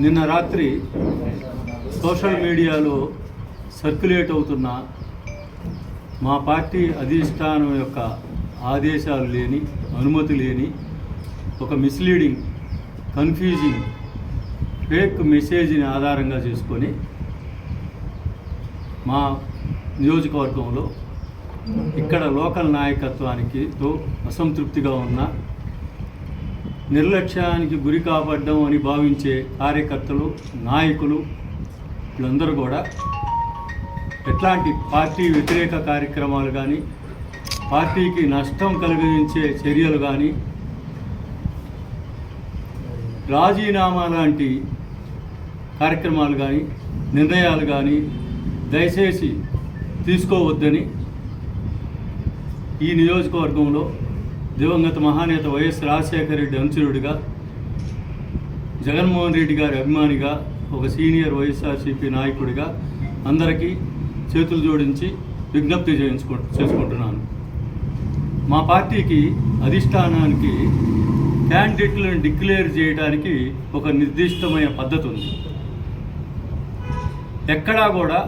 నిన్న రాత్రి సోషల్ మీడియాలో సర్క్యులేట్ అవుతున్న మా పార్టీ అధిష్టానం యొక్క ఆదేశాలు లేని అనుమతి లేని ఒక మిస్లీడింగ్ కన్ఫ్యూజింగ్ ఫేక్ మెసేజ్ని ఆధారంగా చేసుకొని మా నియోజకవర్గంలో ఇక్కడ లోకల్ నాయకత్వానికి తో అసంతృప్తిగా ఉన్న నిర్లక్ష్యానికి గురి కాబడ్డం అని భావించే కార్యకర్తలు నాయకులు వీళ్ళందరూ కూడా ఎట్లాంటి పార్టీ వ్యతిరేక కార్యక్రమాలు కానీ పార్టీకి నష్టం కలిగించే చర్యలు కానీ రాజీనామా లాంటి కార్యక్రమాలు కానీ నిర్ణయాలు కానీ దయచేసి తీసుకోవద్దని ఈ నియోజకవర్గంలో దివంగత మహానేత వైఎస్ రాజశేఖర రెడ్డి అనుచరుడిగా జగన్మోహన్ రెడ్డి గారి అభిమానిగా ఒక సీనియర్ వైఎస్ఆర్సీపీ నాయకుడిగా అందరికీ చేతులు జోడించి విజ్ఞప్తి చేయించుకో చేసుకుంటున్నాను. మా పార్టీకి అధిష్టానానికి క్యాండిడేట్లను డిక్లేర్ చేయడానికి ఒక నిర్దిష్టమైన పద్ధతి ఉంది ఎక్కడా కూడా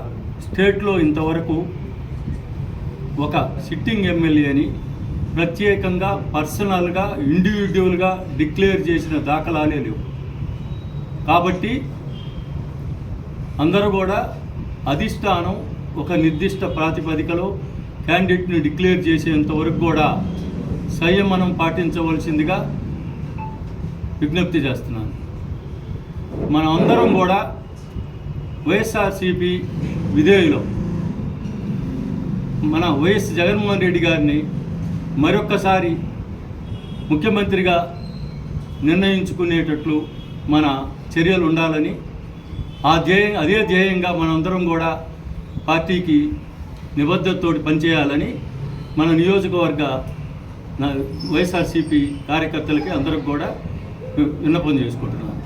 స్టేట్లో ఇంతవరకు ఒక సిట్టింగ్ ఎమ్మెల్యేని ప్రత్యేకంగా పర్సనల్గా ఇండివిజువల్గా డిక్లేర్ చేసిన దాఖలాలే లేవు. కాబట్టి అందరూ కూడా అధిష్టానం ఒక నిర్దిష్ట ప్రాతిపదికలో క్యాండిడేట్ని డిక్లేర్ చేసేంత వరకు కూడా సంయమనం పాటించవలసిందిగా విజ్ఞప్తి చేస్తున్నాను. మనం అందరం కూడా వైఎస్ఆర్సిపి విధేయులం. మన వైఎస్ జగన్మోహన్ రెడ్డి గారిని మరొక్కసారి ముఖ్యమంత్రిగా నిర్ణయించుకునేటట్లు మన చర్యలు ఉండాలని ఆ ధ్యేయం అదే ధ్యేయంగా మనందరం కూడా పార్టీకి నిబద్ధతతో పనిచేయాలని మన నియోజకవర్గ వైఎస్ఆర్సీపీ కార్యకర్తలకి అందరికి కూడా విన్నపం చేసుకుంటున్నాను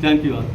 థ్యాంక్ యూ ఆల్